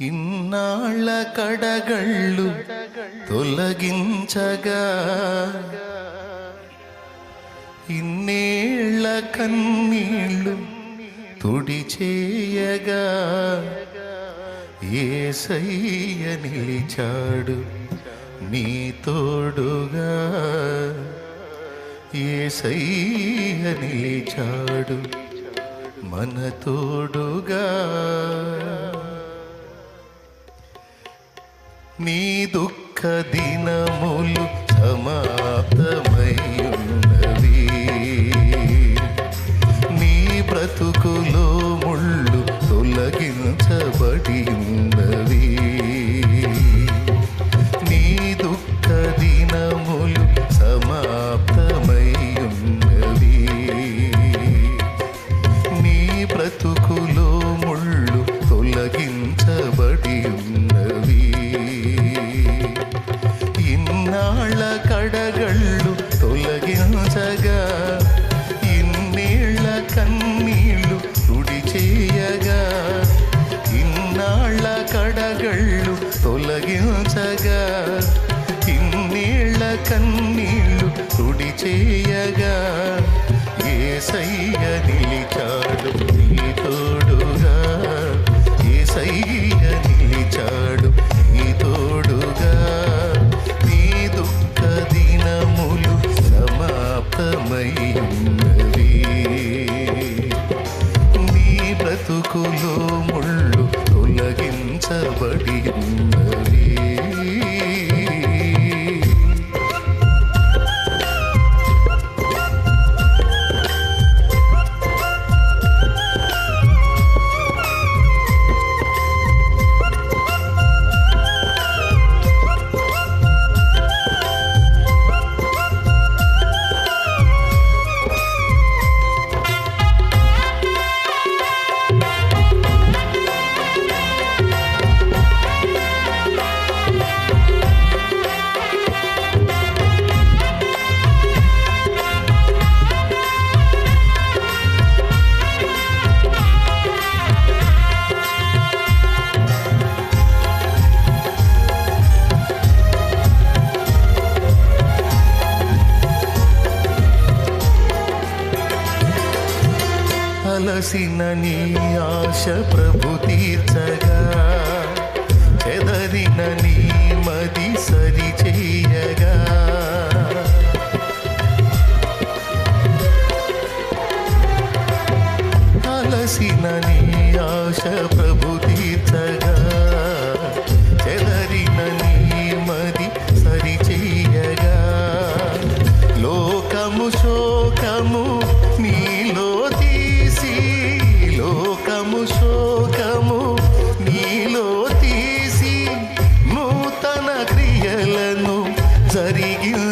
ఇన్నాళ్ళ కడగళ్ళు తొలగించగా. ఇన్నేళ్ళ కన్నీళ్ళు తుడిచేయగా. ఏసయ్య నిలిచాడు నీ తోడుగా. ఏసయ్య నిలిచాడు మన తోడుగా. నీ దుఃఖ దినములు సమాప్తమయ్యున్నవి. నీ బ్రతుకులో ముళ్ళు తొలగించబడి ఇన్నేళ్ళ కన్నీళ్ళు తుడి చేయగా ఇన్నాళ్ళ కడగళ్ళు తొలగించగా ఇన్నేళ్ళ తొలగించబడి ఉన్నవి అలసిన నీ ఆశ ప్రభు తీర్చగా చెదరిన నీ మది సరి చేయగా. అలసిన నీ ఆశ ప్రభు சரியில்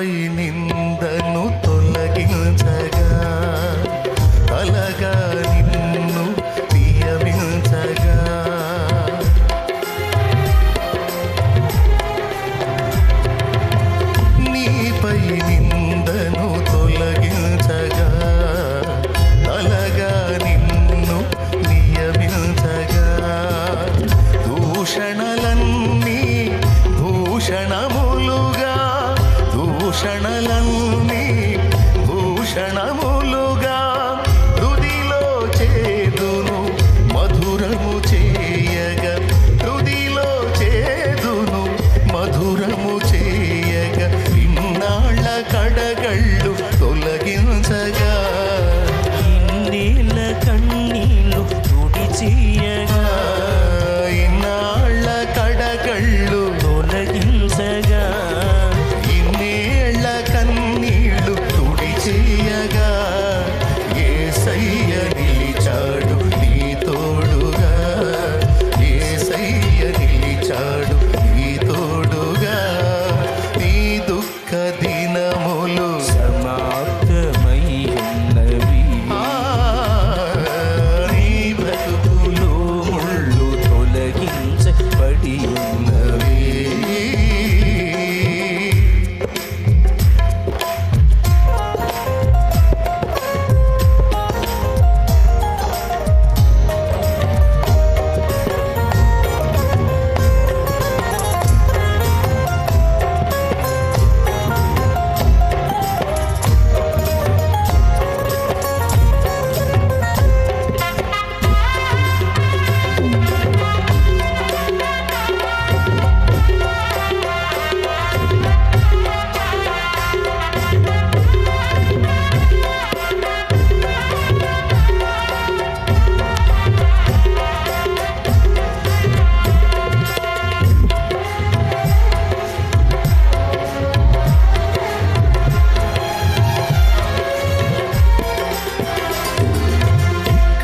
غير భూషణం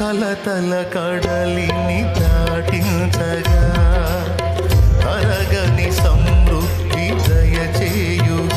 కలతల కడలిని దాటించగా అరగని సమృద్ధి దయచేయుగా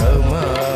నీ